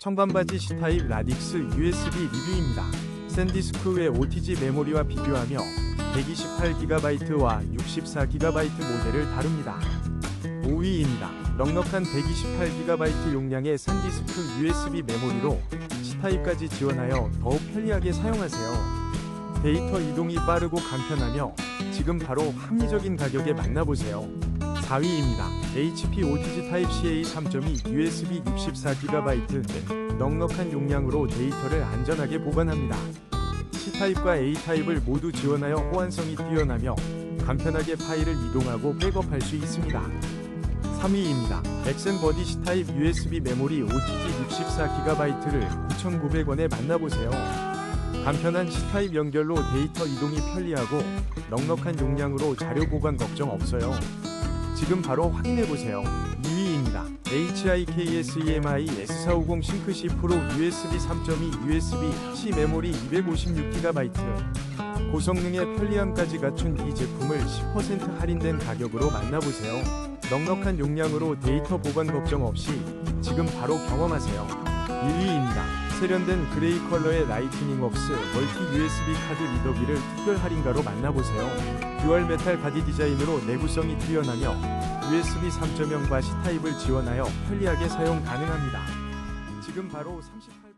청반바지 C타입 라딕스 USB 리뷰입니다. 샌디스크의 OTG 메모리와 비교하며 128GB와 64GB 모델을 다룹니다. 5위입니다. 넉넉한 128GB 용량의 샌디스크 USB 메모리로 C타입까지 지원하여 더욱 편리하게 사용하세요. 데이터 이동이 빠르고 간편하며 지금 바로 합리적인 가격에 만나보세요. 4위입니다. HP OTG 타입-CA 3.2 USB 64GB 등 넉넉한 용량으로 데이터를 안전하게 보관합니다. C타입과 A타입을 모두 지원하여 호환성이 뛰어나며 간편하게 파일을 이동하고 백업할 수 있습니다. 3위입니다. 엑센버디 C타입 USB 메모리 OTG 64GB를 9,900원에 만나보세요. 간편한 C타입 연결로 데이터 이동이 편리하고 넉넉한 용량으로 자료 보관 걱정 없어요. 지금 바로 확인해보세요. 2위입니다. HIKSEMI S450 싱크C 프로 USB 3.2 USB-C 메모리 256GB 고성능의 편리함까지 갖춘 이 제품을 10% 할인된 가격으로 만나보세요. 넉넉한 용량으로 데이터 보관 걱정 없이 지금 바로 경험하세요. 1위입니다. 세련된 그레이 컬러의 라이트닝 웍스 멀티 USB 카드 리더기를 특별 할인가로 만나보세요. 듀얼 메탈 바디 디자인으로 내구성이 뛰어나며 USB 3.0과 C타입을 지원하여 편리하게 사용 가능합니다. 지금 바로 38